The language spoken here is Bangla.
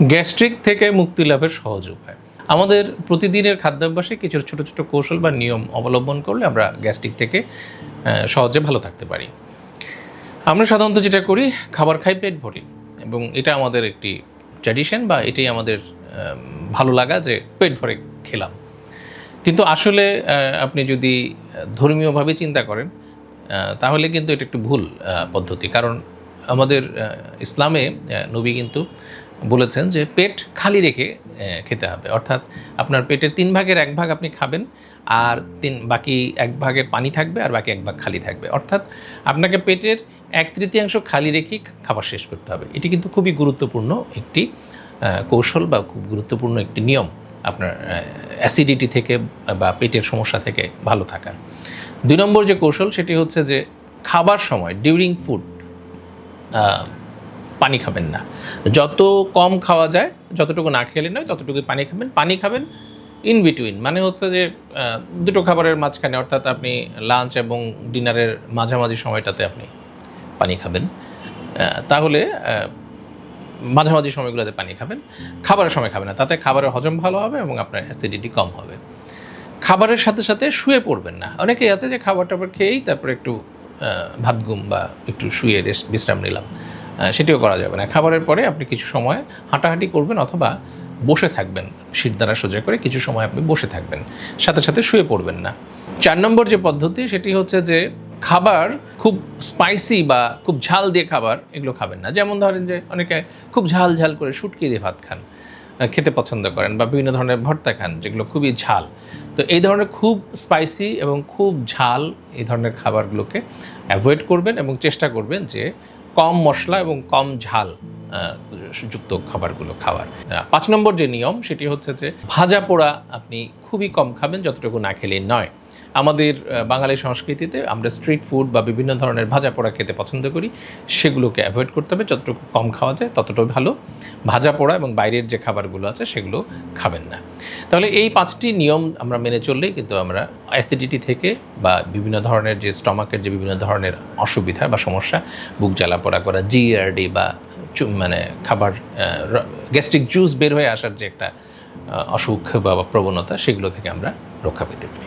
গ্যাস্ট্রিক থেকে মুক্তি লাভের সহজ উপায়। আমাদের প্রতিদিনের খাদ্যাভ্যাসে কিছু ছোট ছোট কৌশল বা নিয়ম অবলম্বন করলে আমরা গ্যাস্ট্রিক থেকে সহজে ভালো থাকতে পারি। আমরা সাধারণত যেটা করি, খাবার খাই পেট ভরি এবং এটা আমাদের একটি ট্র্যাডিশন বা এটাই আমাদের ভালো লাগা যে পেট ভরে খেলাম। কিন্তু আসলে আপনি যদি ধর্মীয়ভাবে চিন্তা করেন তাহলে কিন্তু এটা একটু ভুল পদ্ধতি। কারণ আমাদের ইসলামে নবী কিন্তু বলেছেন যে পেট খালি রেখে খেতে হবে। অর্থাৎ আপনার পেটের তিন ভাগের এক ভাগ আপনি খাবেন আর তিন, বাকি এক ভাগে পানি থাকবে আর বাকি এক ভাগ খালি থাকবে। অর্থাৎ আপনাকে পেটের এক তৃতীয়াংশ খালি রেখেই খাবার শেষ করতে হবে। এটি কিন্তু খুবই গুরুত্বপূর্ণ একটি কৌশল বা খুব গুরুত্বপূর্ণ একটি নিয়ম আপনার অ্যাসিডিটি থেকে বা পেটের সমস্যা থেকে ভালো থাকার। দুই নম্বর যে কৌশল সেটি হচ্ছে যে খাবার সময় ডিউরিং ফুড পানি খাবেন না। যত কম খাওয়া যায়, যতটুকু না খেলে নয় ততটুকু পানি খাবেন। পানি খাবেন ইন বিটুইন মানে হচ্ছে যে দুটো খাবারের মাঝখানে, অর্থাৎ আপনি লাঞ্চ এবং ডিনারের মাঝামাঝি সময়টাতে আপনি পানি খাবেন। তাহলে মাঝামাঝি সময়গুলোতে পানি খাবেন। খাবারের সময় খাবেন না, তাতে খাবারের হজম ভালো হবে এবং আপনার অ্যাসিডিটি কম হবে। খাবারের সাথে সাথে শুয়ে পড়বেন না। অনেকেই আছে যে খাবার টাবার খেয়েই তারপরে একটু ভাত ঘুম বা একটু শুয়ে রেস্ট, বিশ্রাম নিলাম। সেটিও করা যাবে না। খাবারের পরে আপনি কিছু সময় হাঁটাহাঁটি করবেন অথবা বসে থাকবেন। শীত দ্বারা সোজা করে কিছু সময় আপনি বসে থাকবেন। সাথে সাথে শুয়ে পড়বেন না। চার নম্বর যে পদ্ধতি, সেটি হচ্ছে যে খাবার খুব স্পাইসি বা খুব ঝাল দিয়ে খাবার এগুলো খাবেন না। যেমন ধরেন যে অনেকে খুব ঝাল ঝাল করে শুটকি দিয়ে ভাত খান খেতে পছন্দ করেন বা বিভিন্ন ধরনের ভর্তা খান যেগুলো খুবই ঝাল। তো এই ধরনের খুব স্পাইসি এবং খুব ঝাল এই ধরনের খাবারগুলোকে অ্যাভয়েড করবেন এবং চেষ্টা করবেন যে কম মশলা এবং কম ঝাল যুক্ত খাবারগুলো খাওয়ার। পাঁচ নম্বর যে নিয়ম, সেটি হচ্ছে যে ভাজা পোড়া আপনি খুবই কম খাবেন, যতটুকু না খেলে নয়। আমাদের বাঙালি সংস্কৃতিতে আমরা স্ট্রিট ফুড বা বিভিন্ন ধরনের ভাজা পোড়া খেতে পছন্দ করি। সেগুলোকে অ্যাভয়েড করতে হবে। যতটুকু কম খাওয়া যায় ততটুকু ভালো। ভাজা পোড়া এবং বাইরের যে খাবারগুলো আছে, সেগুলো খাবেন না। তাহলে এই পাঁচটি নিয়ম আমরা মেনে চললেই কিন্তু আমরা অ্যাসিডিটি থেকে বা বিভিন্ন ধরনের যে স্টমাকের যে বিভিন্ন ধরনের অসুবিধা বা সমস্যা, বুক জ্বালা পোড়া করা জিআরডি বা মানে খাবার গ্যাস্ট্রিক জুস বের হয়ে আসার যে একটা অসুখ বা প্রবণতা, সেগুলো থেকে আমরা রক্ষা পেতে পারি।